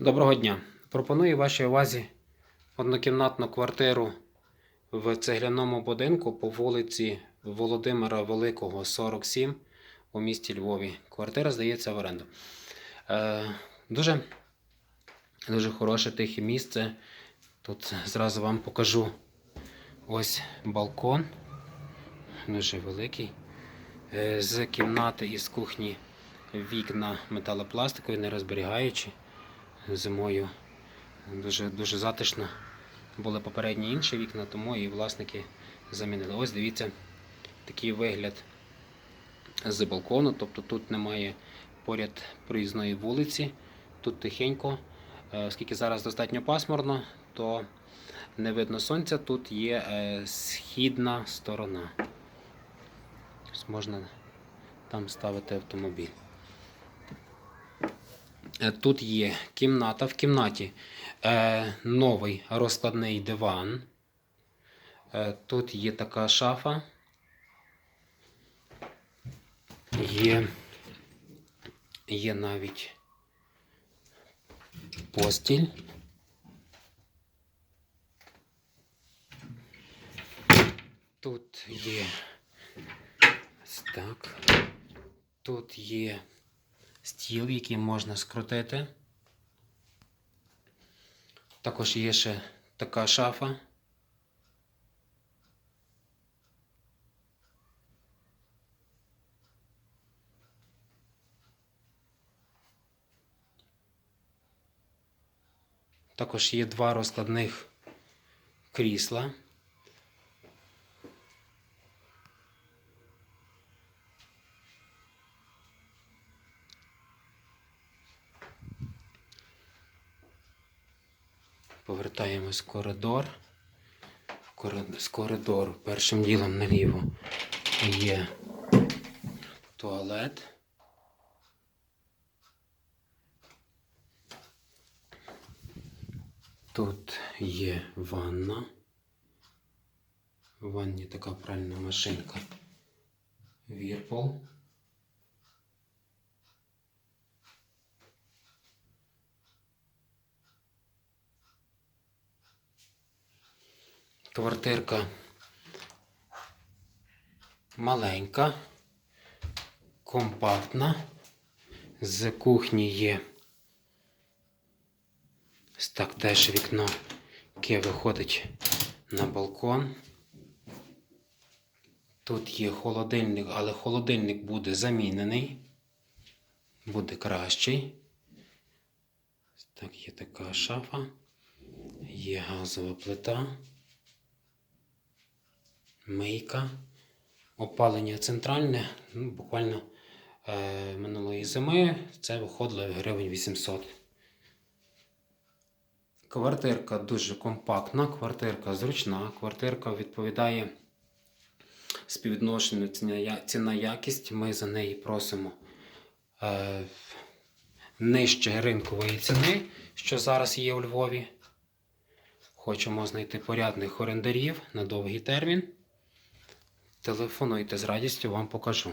Доброго дня. Пропоную вашій увазі однокімнатну квартиру в цегляному будинку по вулиці Володимира Великого, 47 у місті Львові. Квартира здається в оренду. Е, дуже, дуже хороше тихе місце. Тут зразу вам покажу ось балкон. Дуже великий. Е, з кімнати і з кухні вікна металопластикові, не розберігаючі зимою дуже, дуже затишно. Були попередні інші вікна, тому і власники замінили. Ось дивіться, такий вигляд з балкону. Тобто тут немає поряд проїзної вулиці, тут тихенько. Е, Оскільки зараз достатньо пасмурно, то не видно сонця, тут є е, східна сторона. Можна там ставити автомобіль. Е, Тут є кімната. В кімнаті е, новий розкладний диван. Е, тут є така шафа. Є, є навіть постіль. Тут є так. Тут є стіл, який можна скрутити. Також є ще така шафа. Також є два розкладних крісла. Повертаємось в коридор. З коридору першим ділом наліво є туалет. Тут є ванна. В ванні така пральна машинка. Вірпол. Квартирка маленька, компактна. З кухні є ось так теж вікно, яке виходить на балкон. Тут є холодильник, але холодильник буде замінений, буде кращий. Так, є така шафа, є газова плита мийка, опалення центральне. Ну, буквально е, минулої зими це виходило гривень 800. Квартирка дуже компактна, квартирка зручна, квартирка відповідає співвідношенню ціна- ціна-якість. Ми за неї просимо е, нижче ринкової ціни, що зараз є у Львові. Хочемо знайти порядних орендарів на довгий термін. Телефонуйте з радістю вам покажу.